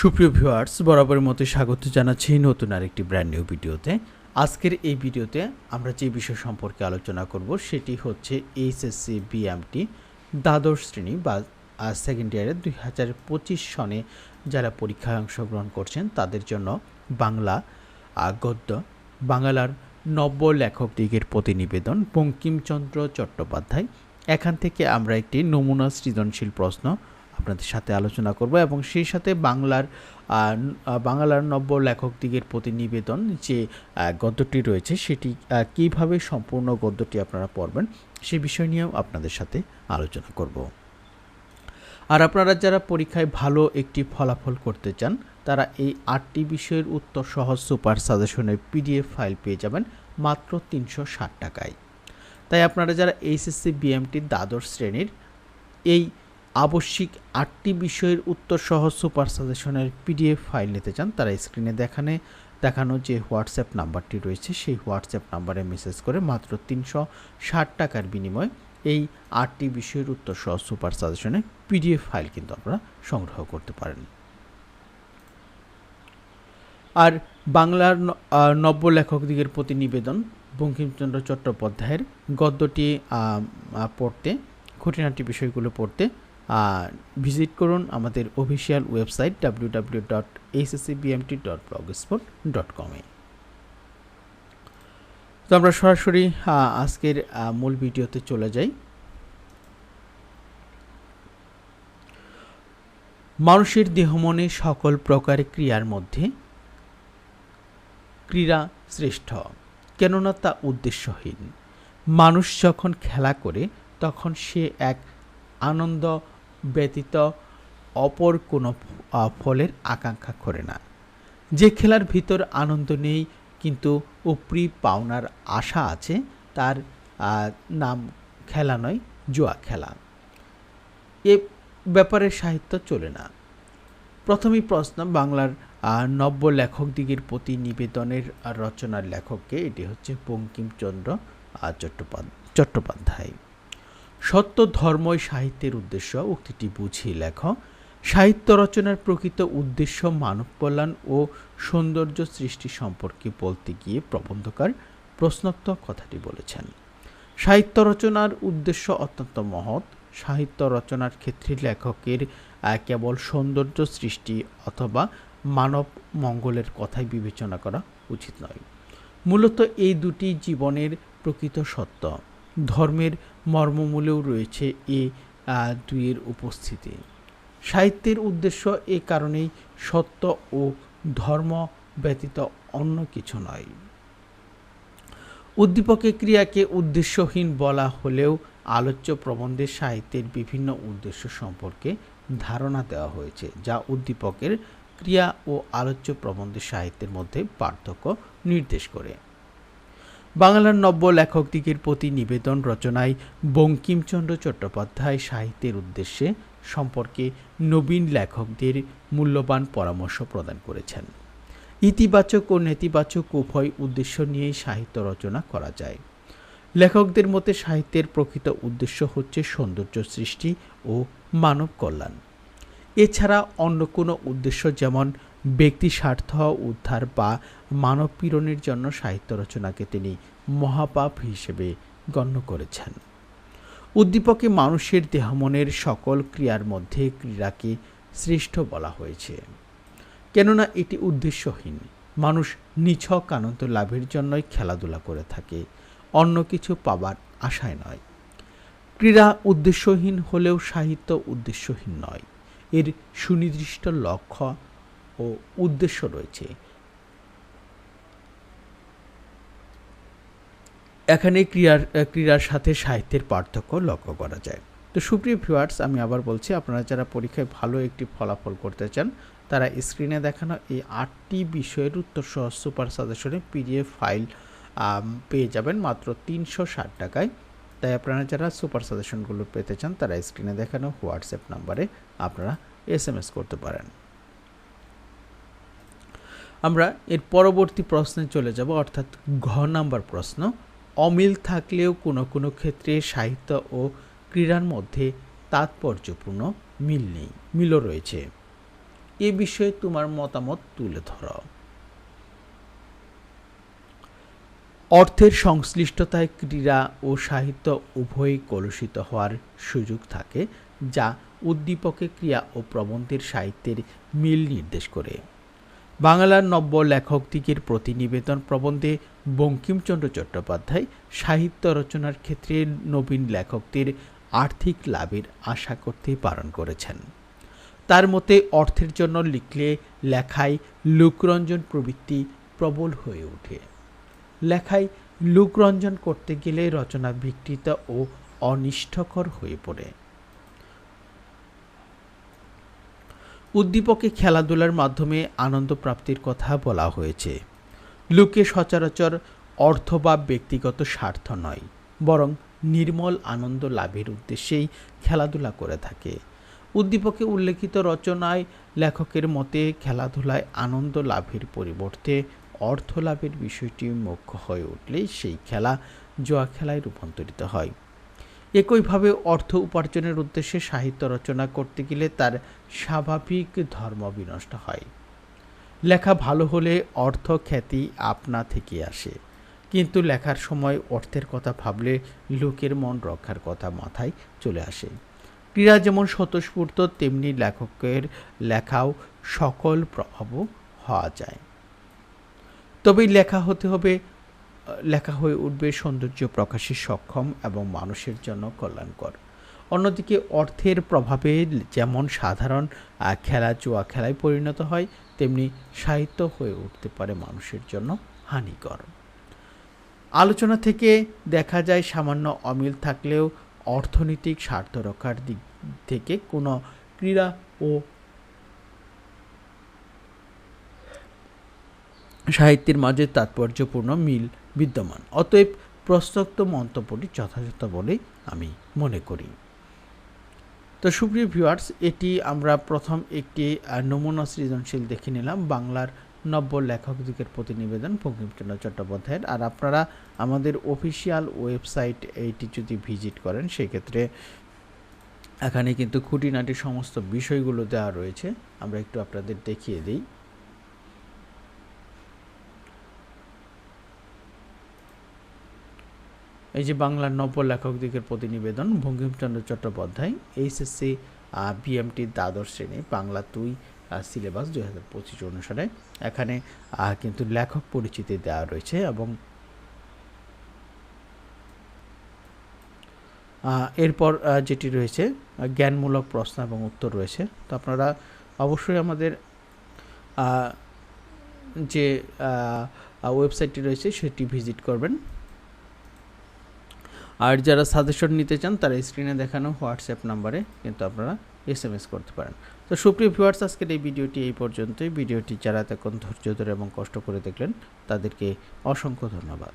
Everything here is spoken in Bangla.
সুপ্রিয় ভিউয়ার্স বরাবরের মতো স্বাগত জানাচ্ছি নতুন আরেকটি ব্র্যান্ড নিউ ভিডিওতে। আজকের এই ভিডিওতে আমরা যে বিষয় সম্পর্কে আলোচনা করব সেটি হচ্ছে এইচএসসি বিএমটি দ্বাদশ শ্রেণি বা সেকেন্ড ইয়ারে দুই হাজার পঁচিশ সনে যারা পরীক্ষায় অংশগ্রহণ করছেন তাদের জন্য বাংলা গদ্য, বাংলার নব্য লেখক দিগের প্রতিনিবেদন বঙ্কিমচন্দ্র চট্টোপাধ্যায়। এখান থেকে আমরা একটি নমুনা সৃজনশীল প্রশ্ন আপনাদের সাথে আলোচনা করব এবং সেই সাথে বাংলার বাংলার নব্য লেখক দিগের প্রতিনিবেদন যে গদ্যটি রয়েছে সেটি কীভাবে সম্পূর্ণ গদ্যটি আপনারা পড়বেন সে বিষয় নিয়েও আপনাদের সাথে আলোচনা করব। আর আপনারা যারা পরীক্ষায় ভালো একটি ফলাফল করতে চান, তারা এই আটটি বিষয়ের উত্তর সহজ সুপার সাজেশনের পিডিএফ ফাইল পেয়ে যাবেন মাত্র তিনশো ষাট টাকায়। তাই আপনারা যারা এইচএসসি বিএমটির দ্বাদশ শ্রেণির, এই আবশ্যিক আটটি বিষয়ের উত্তর সহ সুপার সাজেশনের পিডিএফ ফাইল নিতে চান, তারা স্ক্রিনে দেখানে দেখানো যে হোয়াটসঅ্যাপ নাম্বারটি রয়েছে, সেই হোয়াটসঅ্যাপ নাম্বারে মেসেজ করে মাত্র তিনশো ষাট টাকার বিনিময়ে এই আটটি বিষয়ের উত্তর সহ সুপার সাজেশনের পিডিএফ ফাইল কিন্তু আপনারা সংগ্রহ করতে পারেন। আর বাংলার নব্য লেখক দিগের প্রতি নিবেদন, বঙ্কিমচন্দ্র চট্টোপাধ্যায়ের গদ্যটি পড়তে খুঁটিনাটি বিষয়গুলো পড়তে ভিজিট করুন আমাদের official website W W dot HSCBMT dot blogspot dot কমে তো আমরা সরাসরি আজকের মূল ভিডিওতে চলে যাই। মানুষের দেহমনে সকল প্রকার ক্রিয়ার মধ্যে ক্রীড়া শ্রেষ্ঠ, কেননা তা উদ্দেশ্যহীন। মানুষ যখন খেলা করে, তখন সে এক আনন্দ ব্যতীত অপর কোনো ফলের আকাঙ্ক্ষা করে না। যে খেলার ভিতর আনন্দ নেই, কিন্তু উপরি পাওনার আশা আছে, তার নাম খেলা নয়, জুয়া খেলা। এ ব্যাপারে সাহিত্য চলে না। প্রথমেই প্রশ্ন, বাংলার নব্য লেখক দিগের প্রতি নিবেদনের রচনার লেখককে এটি হচ্ছে বঙ্কিমচন্দ্র চট্টোপাধ্যায়। সত্য ধর্মই সাহিত্যের উদ্দেশ্য, উক্তিটি বুঝিয়ে লেখ। সাহিত্য রচনার প্রকৃত উদ্দেশ্য মানব কল্যাণ ও সৌন্দর্য সৃষ্টি সম্পর্কে বলতে গিয়ে প্রবন্ধকার প্রশ্নোক্ত কথাটি বলেছেন। সাহিত্য রচনার উদ্দেশ্য অত্যন্ত মহৎ। সাহিত্য রচনার ক্ষেত্রে লেখকের কেবল সৌন্দর্য সৃষ্টি অথবা মানব মঙ্গলের কথাই বিবেচনা করা উচিত নয়। মূলত এই দুটি জীবনের প্রকৃত সত্য। ধর্মের মর্মমূলেও রয়েছে এ দুইয়ের উপস্থিতি। সাহিত্যের উদ্দেশ্য এ কারণেই সত্য ও ধর্ম ব্যতীত অন্য কিছু নয়। উদ্দীপকের ক্রিয়াকে উদ্দেশ্যহীন বলা হলেও আলোচ্য প্রবন্ধে সাহিত্যের বিভিন্ন উদ্দেশ্য সম্পর্কে ধারণা দেওয়া হয়েছে, যা উদ্দীপকের ক্রিয়া ও আলোচ্য প্রবন্ধের সাহিত্যের মধ্যে পার্থক্য নির্দেশ করে। বাংলার নব্য লেখক দিগের প্রতি নিবেদন রচনায় বঙ্কিমচন্দ্র চট্টোপাধ্যায় সাহিত্যের উদ্দেশ্যে সম্পর্কে নবীন লেখকদের মূল্যবান পরামর্শ প্রদান করেছেন। ইতিবাচক ও নেতিবাচক উভয় উদ্দেশ্য নিয়েই সাহিত্য রচনা করা যায়। লেখকদের মতে সাহিত্যের প্রকৃত উদ্দেশ্য হচ্ছে সৌন্দর্য সৃষ্টি ও মানব কল্যাণ। এছাড়া অন্য কোনো উদ্দেশ্য যেমন ব্যক্তি স্বার্থ উদ্ধার বা মানব পীড়নের জন্য সাহিত্য রচনাকে তিনি মহাপাপ হিসেবে গণ্য করেছেন। উদ্দীপকে মানুষের দেহমনের সকল ক্রিয়ার মধ্যে ক্রীড়াকে শ্রেষ্ঠ বলা হয়েছে। কেননা এটি উদ্দেশ্যহীন। মানুষ নিছক আনন্দ লাভের জন্যই খেলাধুলা করে থাকে, অন্য কিছু পাবার আশায় নয়। ক্রীড়া উদ্দেশ্যহীন হলেও সাহিত্য উদ্দেশ্যহীন নয়। এর সুনির্দিষ্ট লক্ষ্য ও উদ্দেশ্য রয়েছে। এখানে ক্রীড়ার ক্রীড়ার সাথে সাহিত্যের পার্থক্য লক্ষ্য করা যায়। তো সুপ্রিয় ভিউয়ার্স আমি আবার বলছি, আপনারা যারা পরীক্ষায় ভালো একটি ফলাফল করতে চান, তারা স্ক্রিনে দেখানো এই আটটি বিষয়ের উত্তর সহ সুপার সাজেশনে পিডিএফ ফাইল পেয়ে যাবেন মাত্র তিনশো ষাট টাকায়। তাই আপনারা যারা সুপার সাজেশনগুলো পেতে চান, তারা স্ক্রিনে দেখানো হোয়াটসঅ্যাপ নাম্বারে আপনারা এস করতে পারেন। আমরা এর পরবর্তী প্রশ্নে চলে যাব, অর্থাৎ ঘ নাম্বার প্রশ্ন। অমিল থাকলেও কোনো কোনো ক্ষেত্রে সাহিত্য ও ক্রীড়ার মধ্যে তাৎপর্যপূর্ণ মিল নেই, মিলও রয়েছে। এ বিষয়ে তোমার মতামত তুলে ধরো। অর্থের সংশ্লিষ্টতায় ক্রীড়া ও সাহিত্য উভয়ই কলুষিত হওয়ার সুযোগ থাকে, যা উদ্দীপকে ক্রিয়া ও প্রবন্ধের সাহিত্যের মিল নির্দেশ করে। বাংলার নব্য লেখকদিগের প্রতিনিবেদন প্রবন্ধে বঙ্কিমচন্দ্র চট্টোপাধ্যায় সাহিত্য রচনার ক্ষেত্রে নবীন লেখকদের আর্থিক লাভের আশা করতে পালন করেছেন। তার মতে, অর্থের জন্য লিখলে লেখায় লোকরঞ্জন প্রবৃত্তি প্রবল হয়ে ওঠে। লেখায় লোকরঞ্জন করতে গেলে রচনা বিকৃত ও অনিষ্টকর হয়ে পড়ে। উদ্দীপকে খেলাধুলার মাধ্যমে আনন্দ প্রাপ্তির কথা বলা হয়েছে। লোকে সচরাচর অর্থ বা ব্যক্তিগত স্বার্থ নয়, বরং নির্মল আনন্দ লাভের উদ্দেশ্যেই খেলাধুলা করে থাকে। উদ্দীপকে উল্লেখিত রচনায় লেখকের মতে খেলাধুলায় আনন্দ লাভের পরিবর্তে অর্থ লাভের বিষয়টি মুখ্য হয়ে উঠলে সেই খেলা জোয়া খেলায় রূপান্তরিত হয়। একইভাবে অর্থ উপার্জনের উদ্দেশ্যে সাহিত্য রচনা করতে গেলে তার স্বাভাবিক ধর্ম বিনষ্ট হয়। লেখা ভালো হলে অর্থ খ্যাতি আপনা থেকে আসে। কিন্তু লেখার সময় অর্থের কথা ভাবলে লোকের মন রক্ষার কথা মাথায় চলে আসে। ক্রীড়া যেমন স্বতঃস্ফূর্ত, তেমনি লেখকের লেখাও সকল প্রভাবও হওয়া যায়। তবেই লেখা হতে হবে লেখা হয়ে উঠবে সৌন্দর্য প্রকাশে সক্ষম এবং মানুষের জন্য কল্যাণকর। অন্যদিকে অর্থের প্রভাবে যেমন সাধারণ খেলা জুয়া খেলায় পরিণত হয়, তেমনি সাহিত্য হয়ে উঠতে পারে মানুষের জন্য হানিকর। আলোচনা থেকে দেখা যায় সামান্য অমিল থাকলেও অর্থনৈতিক স্বার্থ রক্ষার দিক থেকে কোনো ক্রীড়া ও সাহিত্যের মাঝে তাৎপর্যপূর্ণ মিল বিদ্যমান। অতএব প্রস্তক্ত মন্তব্যটি যথাযথ বলেই আমি মনে করি। তো সুপ্রিয় ভিউয়ার্স, এটি আমরা প্রথম একটি নমুনা সৃজনশীল দেখে নিলাম বাংলার নব্য লেখকদিগের প্রতিনিবেদন বঙ্কিমচন্দ্র চট্টোপাধ্যায়ের। আর আপনারা আমাদের অফিসিয়াল ওয়েবসাইট এইটি যদি ভিজিট করেন, সেক্ষেত্রে এখানে কিন্তু খুঁটিনাটি সমস্ত বিষয়গুলো দেওয়া রয়েছে। আমরা একটু আপনাদের দেখিয়ে দিই। এই যে বাংলার নব্য লেখকদিগের প্রতিনিবেদন বঙ্কিমচন্দ্র চট্টোপাধ্যায়, এইচএসসি বিএমটি দ্বাদশ শ্রেণি, বাংলা দুই সিলেবাস দুই হাজার পঁচিশ অনুসারে। এখানে কিন্তু লেখক পরিচিতি দেওয়া রয়েছে এবং এরপর যেটি রয়েছে, জ্ঞানমূলক প্রশ্ন এবং উত্তর রয়েছে। তো আপনারা অবশ্যই আমাদের যে ওয়েবসাইটটি রয়েছে সেটি ভিজিট করবেন। আর যারা সাজেশন নিতে চান, তারা স্ক্রিনে দেখানো হোয়াটসঅ্যাপ নাম্বারে কিন্তু আপনারা এস এম এস করতে পারেন। তো সুপ্রিয় ভিউয়ার্স আজকের এই ভিডিওটি এই পর্যন্তই। ভিডিওটি যারা এতক্ষণ ধৈর্য ধরে এবং কষ্ট করে দেখলেন, তাদেরকে অসংখ্য ধন্যবাদ।